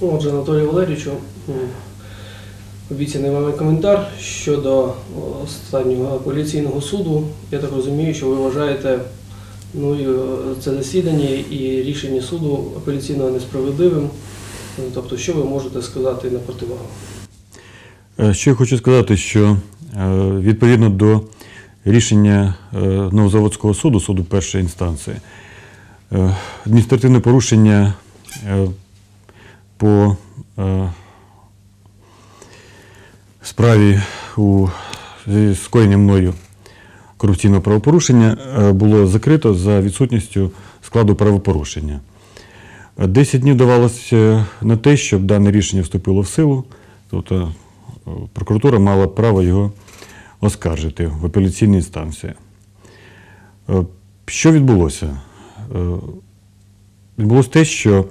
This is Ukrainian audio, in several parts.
Отже, Анатолію Валерійовичу, обіцяний вами коментар щодо останнього апеляційного суду. Я так розумію, що ви вважаєте ну, це засідання і рішення суду апеляційного несправедливим. Ну, Тобто, що ви можете сказати на противагу? Е, Що я хочу сказати, що е, відповідно до рішення е, Новозаводського суду, суду першої інстанції, адміністративне порушення по е, справі у зі скоєнням мною корупційного правопорушення е, було закрито за відсутністю складу правопорушення. Е, 10 днів давалося на те, щоб дане рішення вступило в силу, тобто прокуратура мала право його оскаржити в апеляційній інстанції. Що відбулося? Відбулося те, що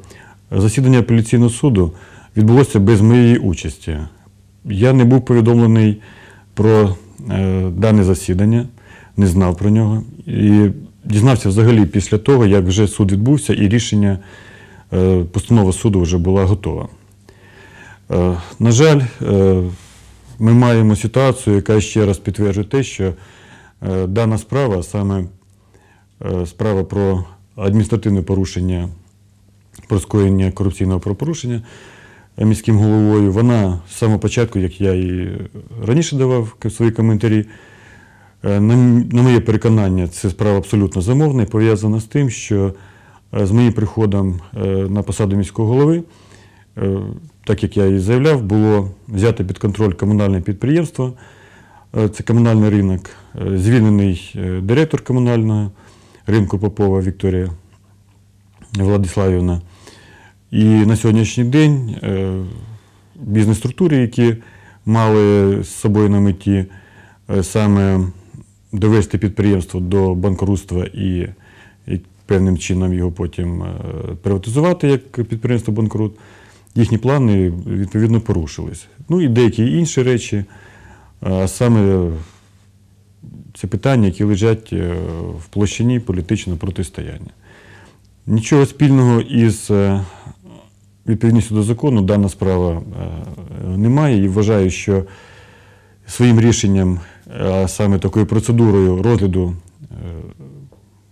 засідання апеляційного суду відбулося без моєї участі. Я не був повідомлений про е, дане засідання, не знав про нього. І дізнався взагалі після того, як вже суд відбувся, і рішення, е, постанова суду вже була готова. Е, на жаль, ми маємо ситуацію, яка ще раз підтверджує те, що дана справа, саме справа про адміністративне порушення, про скоєння корупційного правопорушення міським головою, вона з самого початку, як я і раніше давав свої коментарі, е, на, моє переконання, це справа абсолютно замовна і пов'язана з тим, що е, з моїм приходом е, на посаду міського голови, так як я і заявляв, було взято під контроль комунальне підприємство. Це комунальний ринок, звільнений директор комунального ринку Попова Вікторія Владиславівна. І на сьогоднішній день е, бізнес-структури, які мали з собою на меті е, саме довести підприємство до банкрутства і, певним чином його потім е, приватизувати як підприємство банкрут, їхні плани відповідно порушились. Ну і деякі інші речі, а саме це питання, які лежать в площині політичного протистояння. Нічого спільного із відповідністю до закону дана справа е, немає і вважаю, що своїм рішенням, а саме такою процедурою розгляду е,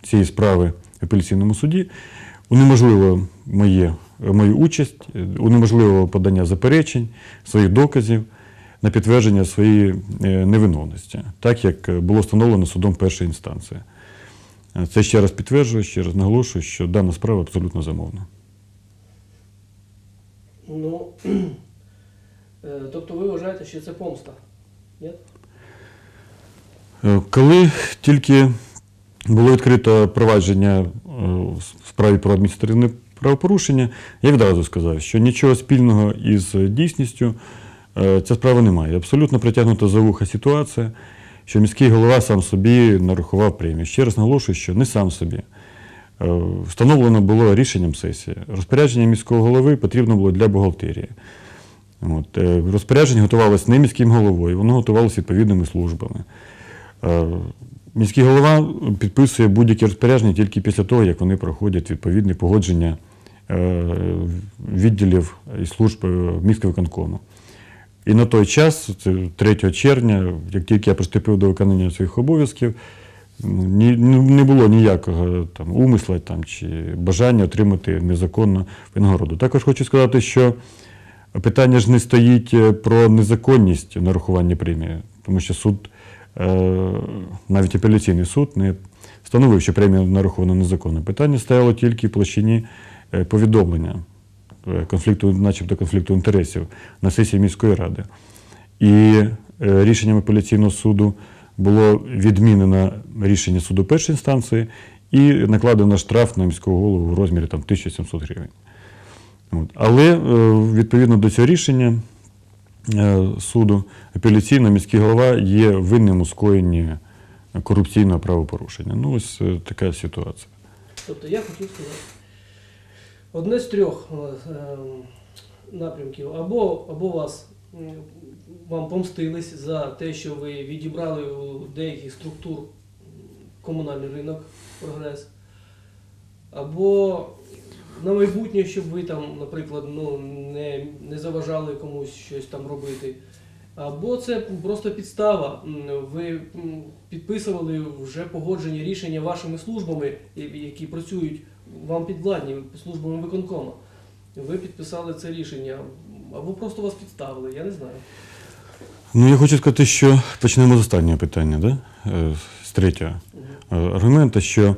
цієї справи в апеляційному суді, унеможливо моє, мою участь, е, унеможливо подання заперечень, своїх доказів на підтвердження своєї е, невиновності, так як е, було встановлено судом першої інстанції. Е, Це ще раз підтверджую, ще раз наголошую, що дана справа абсолютно замовна. Ну, е, тобто ви вважаєте, що це помста? Ні? Е, Коли тільки було відкрито провадження е, в справі про адміністративне правопорушення, я відразу сказав, що нічого спільного із дійсністю ця справа не має. Абсолютно притягнута за вуха ситуація, що міський голова сам собі нарахував премію. Ще раз наголошую, що не сам собі. Встановлено було рішенням сесії. Розпорядження міського голови потрібно було для бухгалтерії. От, е, розпорядження готувалося не міським головою, воно готувалося відповідними службами. Е, Міський голова підписує будь-які розпорядження тільки після того, як вони проходять відповідне погодження е, відділів і служб міськвиконкому. І на той час, це 3 червня, як тільки я приступив до виконання своїх обов'язків, ні, ну, не було ніякого там, умисла там, чи бажання отримати незаконну винагороду. Також хочу сказати, що питання ж не стоїть е, про незаконність нарахування премії, тому що суд, е, навіть апеляційний суд, не встановив, що премія нарахована незаконно. Питання стояло тільки в площині е, повідомлення конфлікту, начебто конфлікту інтересів на сесії міської ради. І рішенням апеляційного суду було відмінено рішення суду першої інстанції і накладено штраф на міського голову в розмірі там, 1700 гривень. От. Але е, відповідно до цього рішення е, суду апеляційно міський голова є винним у скоєнні корупційного правопорушення. Ну, ось е, така ситуація. Тобто я хотів сказати, одне з трьох ем, напрямків, або, або вас вам помстились за те, що ви відібрали у деяких структур комунальний ринок прогрес, або на майбутнє, щоб ви там, наприклад, ну, не, не заважали комусь щось там робити. Або це просто підстава. Ви підписували вже погоджені рішення вашими службами, які працюють вам підвладні службами виконкома. Ви підписали це рішення, або просто вас підставили, я не знаю. Ну, я хочу сказати, що почнемо з останнього питання, да? Е, з третього Е, аргумента, що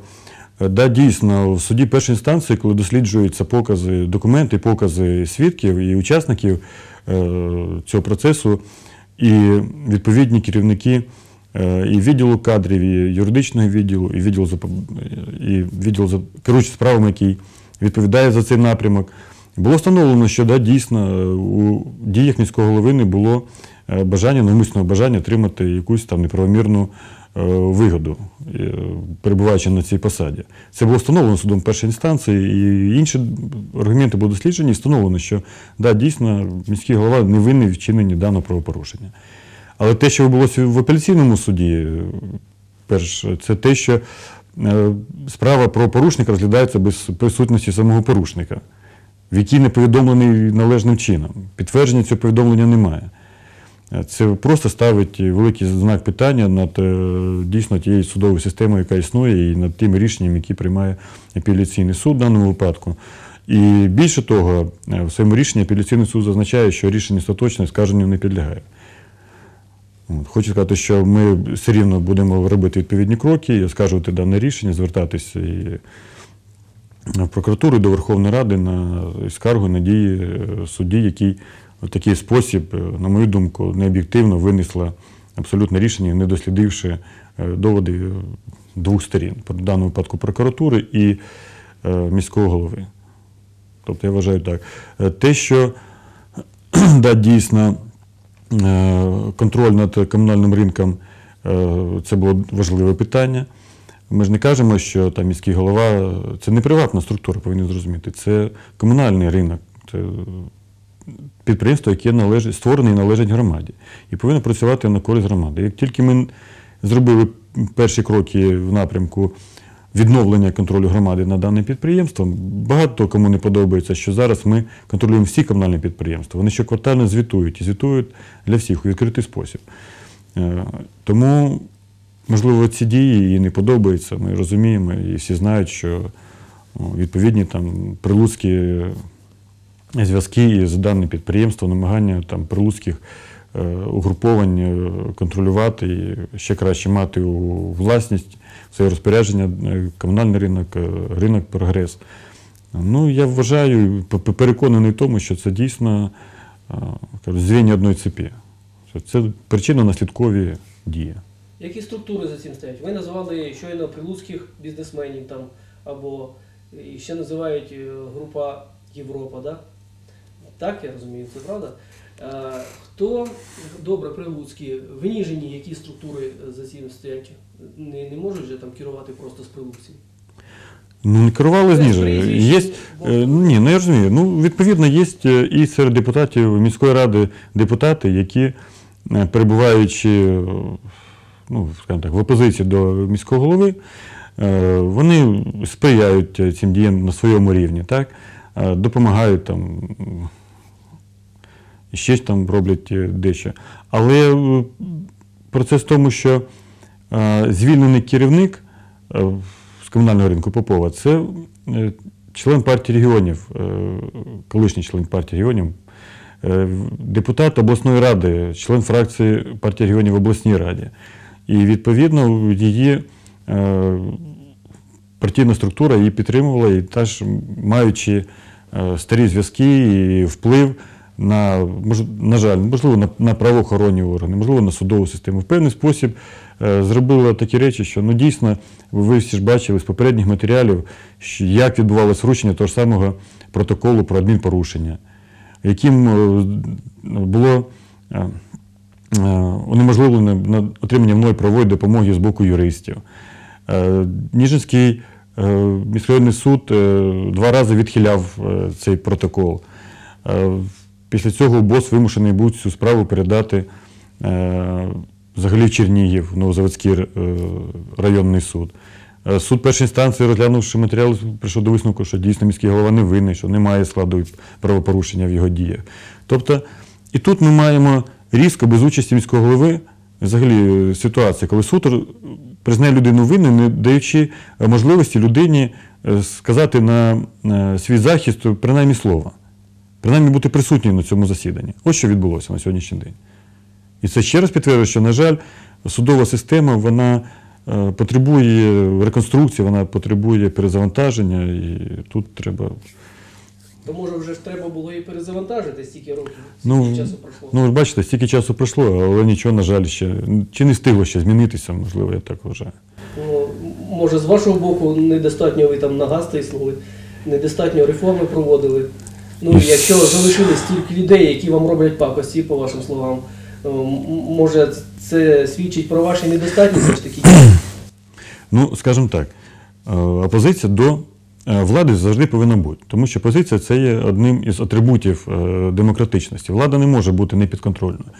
е, да, дійсно в суді першої інстанції, коли досліджуються покази, документи, покази свідків і учасників цього процесу, і відповідні керівники і відділу кадрів, і юридичного відділу, і відділу запо- і відділу за керуючий справами, який відповідає за цей напрямок. Було встановлено, що да, дійсно у діях міського голови не було е, бажання, навмисного бажання отримати якусь там неправомірну е, вигоду, е, перебуваючи на цій посаді. Це було встановлено судом першої інстанції, і інші аргументи були досліджені, і встановлено, що да, дійсно міський голова не винний в вчиненні даного правопорушення. Але те, що відбулося в апеляційному суді, е, перш, це те, що справа про порушника розглядається без присутності самого порушника, в якій не повідомлений належним чином. Підтвердження цього повідомлення немає. Це просто ставить великий знак питання над е, дійсно тією судовою системою, яка існує, і над тими рішеннями, які приймає апеляційний суд в даному випадку. І більше того, е, в своєму рішенні апеляційний суд зазначає, що рішення остаточне скаженню не підлягає. Хочу сказати, що ми все рівно будемо робити відповідні кроки, оскаржувати дане рішення, звертатися і в прокуратуру, до Верховної Ради на скаргу на дії е, судді, який в такий спосіб, е, на мою думку, необ'єктивно винесла абсолютне рішення, не дослідивши е, доводи двох сторін, в даному випадку прокуратури і міського голови. Тобто я вважаю так. Те, що да, дійсно контроль над комунальним ринком це було важливе питання. Ми ж не кажемо, що там міський голова це не приватна структура, повинні зрозуміти. Це комунальний ринок. Це підприємство, яке належить, створене і належить громаді. І повинно працювати на користь громади. Як тільки ми зробили перші кроки в напрямку відновлення контролю громади над даним підприємством, багато кому не подобається, що зараз ми контролюємо всі комунальні підприємства. Вони щоквартально звітують і звітують для всіх у відкритий спосіб. Е, Тому, можливо, ці дії їй не подобаються. Ми розуміємо і всі знають, що відповідні там прилуцькі зв'язки із даним підприємством, намагання там прилуцьких е, угруповань е, контролювати і ще краще мати у власність своє розпорядження е, комунальний ринок, ринок прогрес. Ну, я вважаю, переконаний в тому, що це дійсно звіння одної цепі. Це причинно-наслідкові дії. Які структури за цим стоять? Ви називали щойно прилуцьких бізнесменів там, або і ще називають е, група Європа, да? так я розумію, це правда? Е, Хто добре прилуцькі, в Ніжині які структури за цим стоять? Не, не можуть же там керувати просто з прилуців? Ну, не керували зниження. Є, е, ні, ну я розумію. Ну, відповідно, є е, і серед депутатів міської ради депутати, які, е, перебуваючи е, ну, скажімо так, в опозиції до міського голови, е, вони сприяють е, цим діям на своєму рівні, так? Е, допомагають там. ще там роблять дещо. Але процес в тому, що звільнений керівник з комунального ринку Попова це член партії регіонів, колишній член партії регіонів, депутат обласної ради, член фракції партії регіонів в обласній раді. І відповідно її е, партійна структура її підтримувала, і теж маючи е, старі зв'язки і вплив на, на жаль, можливо, на, на правоохоронні органи, можливо, на судову систему. В певний спосіб е, зробила такі речі, що ну, дійсно, ви всі ж бачили з попередніх матеріалів, що, як відбувалося вручення того ж самого протоколу про адмінпорушення, яким було е, е, унеможливлено на отримання мною правової допомоги з боку юристів. Е, Ніжинський е, міськрайонний суд два рази відхиляв цей протокол. Після цього БОС вимушений був цю справу передати взагалі в Чернігів, Новозаводський районний суд. Суд першої інстанції, розглянувши матеріал, прийшов до висновку, що дійсно міський голова не винний, що немає складу правопорушення в його діях. Тобто, і тут ми маємо різко без участі міського голови взагалі е, ситуація, коли суд признає людину винною, не даючи е, можливості людині е, сказати на свій захист принаймні слова, принаймні бути присутнім на цьому засіданні. Ось що відбулося на сьогоднішній день. І це ще раз підтверджує, що, на жаль, судова система вона потребує реконструкції, вона потребує перезавантаження, і тут треба. То може вже ж треба було і перезавантажити стільки років, Ну, часу пройшло. Ну, бачите, стільки часу пройшло, але нічого, на жаль, ще чи не встигло ще змінитися, можливо, я так вважаю. Ну, може, з вашого боку недостатньо ви там на газ тиснули, недостатньо реформи проводили. Ну, якщо залишились стільки людей, які вам роблять пакості, по вашим словам, м- може це свідчить про ваші недостатність все ж таки? Ну, скажімо так, е, опозиція до влади завжди повинна бути, тому що опозиція це є одним із атрибутів е, демократичності. Влада не може бути непідконтрольною.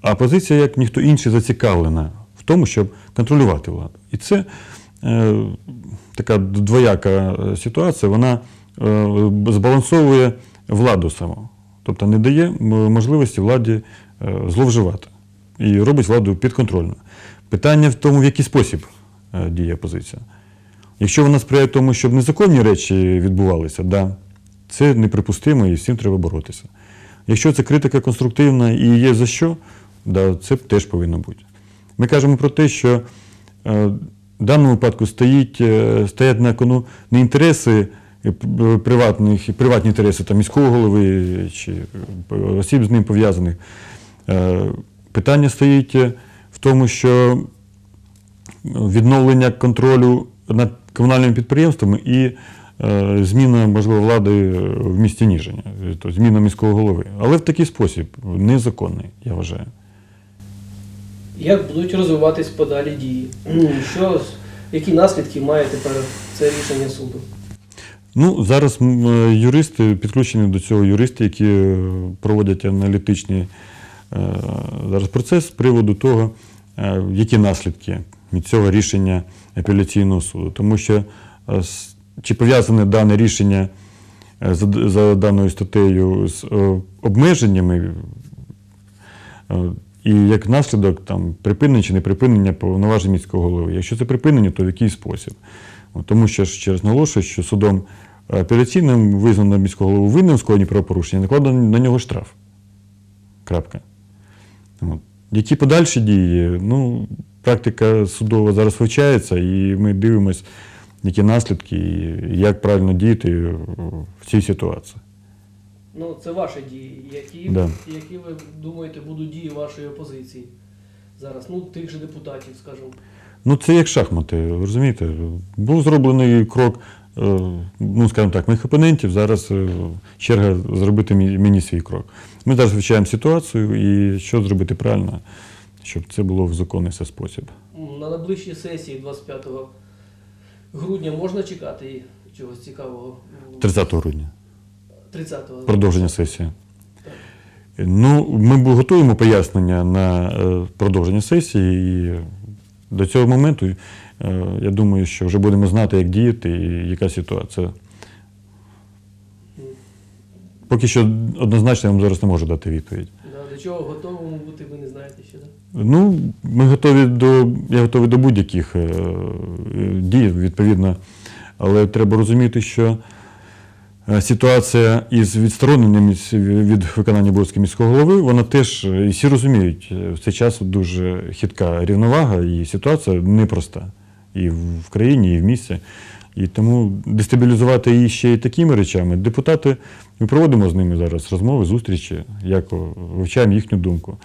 А опозиція, як ніхто інший, зацікавлена в тому, щоб контролювати владу. І це е, така двояка е, ситуація, вона е, збалансовує владу саму. Тобто не дає можливості владі е, зловживати і робить владу підконтрольною. Питання в тому, в який спосіб е, діє опозиція. Якщо вона сприяє тому, щоб незаконні речі відбувалися, да, це неприпустимо і цим треба боротися. Якщо це критика конструктивна і є за що, да, це теж повинно бути. Ми кажемо про те, що е, в даному випадку стоїть, е, стоять на кону не інтереси е, приватних, приватні інтереси там, міського голови чи осіб з ним пов'язаних. Питання стоїть в тому, що відновлення контролю над комунальними підприємствами і е, зміна, можливо, влади в місті Ніжиня, е, тобто зміна міського голови. Але в такий спосіб незаконний, я вважаю. Як будуть розвиватись подалі дії? Що, які наслідки має тепер це рішення суду? Ну, зараз е, юристи, підключені до цього юристи, які е, проводять аналітичний зараз процес з приводу того, які наслідки від цього рішення апеляційного суду. Тому що е, чи пов'язане дане рішення е, за, даною статтею з е, обмеженнями, і як наслідок там, припинення чи не припинення повноважень міського голови. Якщо це припинення, то в який спосіб? Тому що ще раз наголошую, що судом апеляційним визнано міського голову винним в скоєнні правопорушення, накладено на нього штраф. Крапка. Які подальші дії? Ну, практика судова зараз вивчається, і ми дивимося, які наслідки і як правильно діяти в цій ситуації. Ну, це ваші дії. Які, Да. які ви думаєте будуть дії вашої опозиції зараз? Ну, тих же депутатів, скажімо. Ну, це як шахмати, розумієте? Був зроблений крок, е, ну, скажімо так, моїх опонентів. Зараз е, черга зробити мені свій крок. Ми зараз вивчаємо ситуацію і що зробити правильно, щоб це було в законний спосіб. На найближчій сесії 25 грудня можна чекати чогось цікавого? 30 грудня, 30-го. продовження сесії. Ну, ми готуємо пояснення на е, продовження сесії, і до цього моменту е, я думаю, що вже будемо знати, як діяти і яка ситуація. Поки що однозначно я вам зараз не можу дати відповідь. До чого готовому бути, ви не знаєте ще, так? Ну, ми готові до, я готовий до будь-яких е, дій, відповідно. Але треба розуміти, що е, ситуація із відстороненням від виконання обов'язків міського голови, вона теж, е, і всі розуміють, е, в цей час дуже хитка рівновага, і ситуація непроста і в країні, і в місті. І тому дестабілізувати її ще й такими речами. Депутати, ми проводимо з ними зараз розмови, зустрічі, як вивчаємо їхню думку.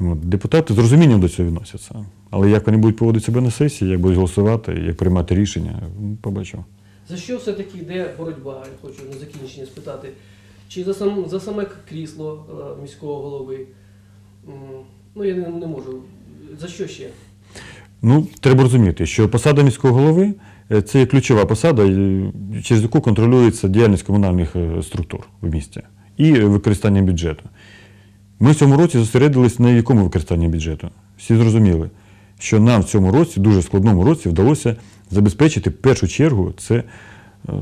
Депутати з розумінням до цього відносяться. Але як вони будуть поводити себе на сесії, як будуть голосувати, як приймати рішення, ну, побачимо. За що все-таки йде боротьба? Я хочу на закінчення спитати. Чи за, сам, за саме крісло е, міського голови? Ну, я не, не можу. За що ще? Ну, треба розуміти, що посада міського голови це є ключова посада, е, через яку контролюється діяльність комунальних е, структур в місті і е, використання бюджету. Ми в цьому році зосередились на якому використанні бюджету. Всі зрозуміли, що нам в цьому році, дуже складному році, вдалося забезпечити в першу чергу це е,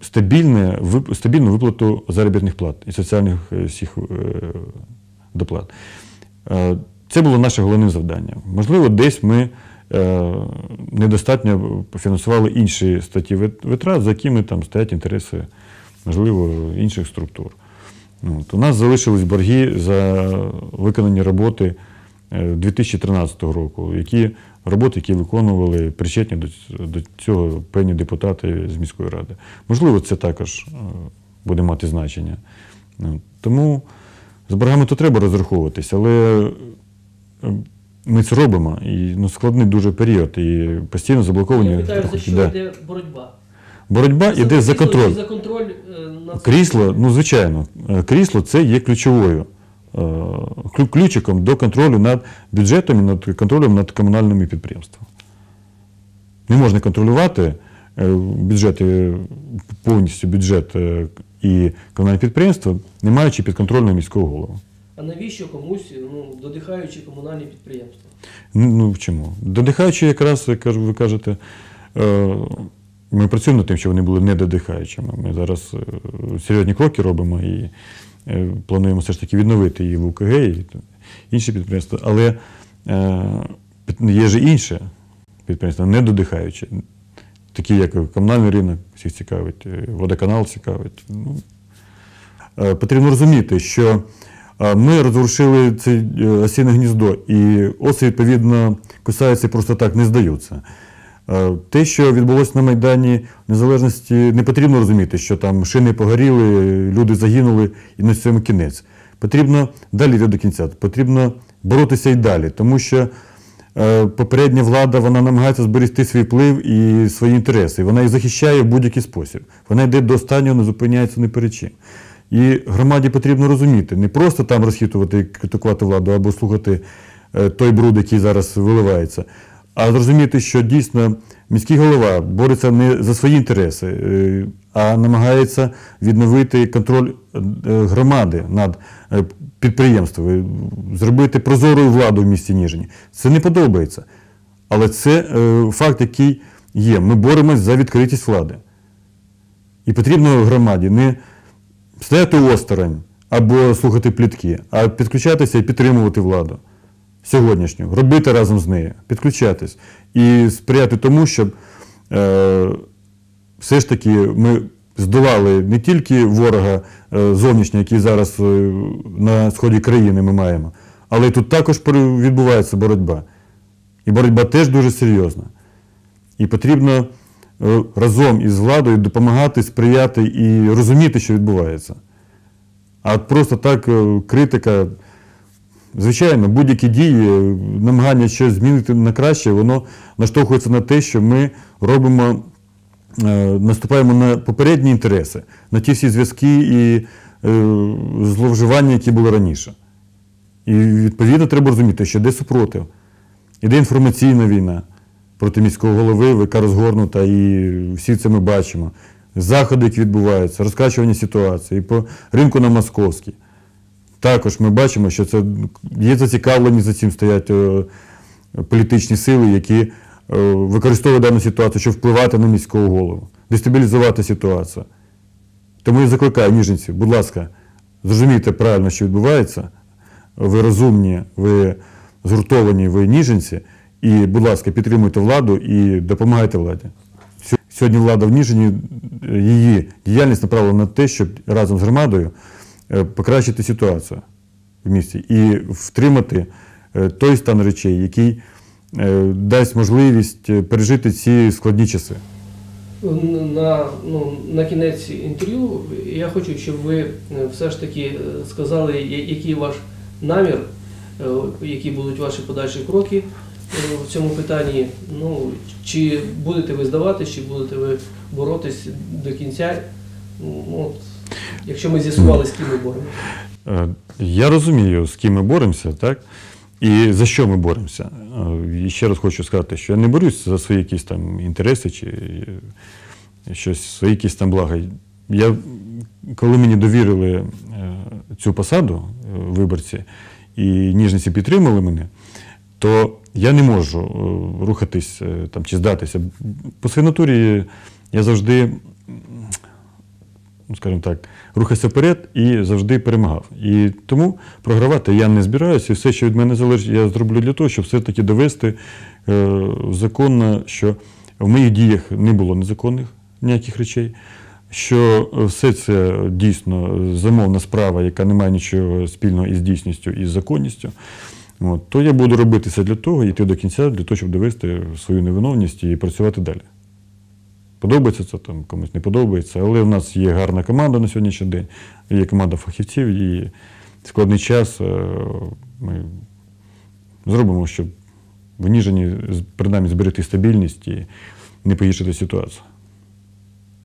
стабільне, стабільну виплату заробітних плат і соціальних е, всіх е, доплат. Е, Це було наше головне завдання. Можливо, десь ми е, недостатньо фінансували інші статті витрат, за якими там стоять інтереси, можливо, інших структур. Ну, От, у нас залишились борги за виконані роботи е, 2013 року, які роботи, які виконували причетні до, до цього певні депутати з міської ради. Можливо, це також е, буде мати значення. Ну, Тому з боргами то треба розраховуватись, але е, ми це робимо. І ну, складний дуже період, і постійно заблоковані. Я питаю, за що Да. йде боротьба? Боротьба йде за крісло чи контроль. За контроль е, над Крісло, ну звичайно, е, крісло це є ключовою е, ключиком до контролю над бюджетом і над контролем над комунальними підприємствами. Не можна контролювати бюджет, е, повністю бюджет і комунальне підприємство, не маючи підконтрольного міського голову. А навіщо комусь, ну, додихаючи комунальні підприємства? Ну, ну чому? Додихаючи, якраз ви кажете, е, ми працюємо над тим, щоб вони були недодихаючими. Ми зараз е, серйозні кроки робимо і е, плануємо все ж таки відновити і в УКГ, і інші підприємства. Але е, є ж і інші підприємства, недодихаючі, такі як комунальний ринок, всіх цікавить, водоканал цікавить. Ну, потрібно розуміти, що ми розворушили це е, осінне гніздо, і оси, відповідно, кусаються і просто так не здаються. Е, Те, що відбулося на Майдані Незалежності, не потрібно розуміти, що там шини погоріли, люди загинули і на цьому кінець. Потрібно далі йти до кінця, потрібно боротися і далі, тому що е, попередня влада вона намагається зберегти свій вплив і свої інтереси. Вона їх захищає в будь-який спосіб. Вона йде до останнього, не зупиняється ні перед чим. І громаді потрібно розуміти, не просто там розхитувати і критикувати владу або слухати е, той бруд, який зараз виливається, а зрозуміти, що дійсно міський голова бореться не за свої інтереси, е, а намагається відновити контроль е, громади над підприємством, е, зробити прозорою владу в місті Ніжині. Це не подобається. Але це факт, який є. Ми боремось за відкритість влади. І потрібно громаді не стояти осторонь або слухати плітки, а підключатися і підтримувати владу сьогоднішню, робити разом з нею, підключатись і сприяти тому, щоб е, все ж таки ми здолали не тільки ворога е, зовнішнього, який зараз е, на сході країни ми маємо, але тут також відбувається боротьба. І боротьба теж дуже серйозна. І потрібно разом із владою допомагати, сприяти і розуміти, що відбувається. А просто так е, критика, звичайно, будь-які дії, е, намагання щось змінити на краще, воно наштовхується на те, що ми робимо, е, наступаємо на попередні інтереси, на ті всі зв'язки і зловживання, які були раніше. І відповідно треба розуміти, що йде супротив, іде інформаційна війна проти міського голови, яка розгорнута, і всі це ми бачимо. Заходи, які відбуваються, розкачування ситуації і по ринку на Московській. Також ми бачимо, що це є зацікавлені за цим стоять е, політичні сили, які е, використовують дану ситуацію, щоб впливати на міського голову, дестабілізувати ситуацію. Тому я закликаю ніженців, будь ласка, зрозумійте правильно, що відбувається. Ви розумні, ви згуртовані, ви ніженці. І, будь ласка, підтримуйте владу і допомагайте владі. Сьогодні влада в Ніжині, е, її діяльність направлена на те, щоб разом з громадою е, покращити ситуацію в місті і втримати е, той стан речей, який дасть можливість пережити ці складні часи. На, ну, на кінець інтерв'ю я хочу, щоб ви все ж таки сказали, який ваш намір, які будуть ваші подальші кроки в цьому питанні. Ну, чи будете ви здаватись, чи будете ви боротись до кінця? Ну, от, якщо ми з'ясували, з ким ми боремося. Е, Я розумію, з ким ми боремося, так? І за що ми боремося. Е, І ще раз хочу сказати, що я не борюсь за свої якісь там інтереси чи е, щось, свої якісь там блага. Я, коли мені довірили цю посаду, виборці, і ніжниці підтримали мене, то я не можу е, рухатись е, там, чи здатися. По своїй натурі я завжди, ну, скажімо так, рухався вперед і завжди перемагав. І тому програвати я не збираюся, і все, що від мене залежить, я зроблю для того, щоб все-таки довести е, законно, що в моїх діях не було незаконних ніяких речей. Що все це дійсно замовна справа, яка не має нічого спільного із дійсністю і з законністю, От, то я буду робити все для того, йти до кінця, для того, щоб довести свою невиновність і працювати далі. Подобається це там, комусь не подобається, але в нас є гарна команда на сьогоднішній день, є команда фахівців, і складний час е, ми зробимо, щоб в Ніжині принаймні зберегти стабільність і не погіршити ситуацію.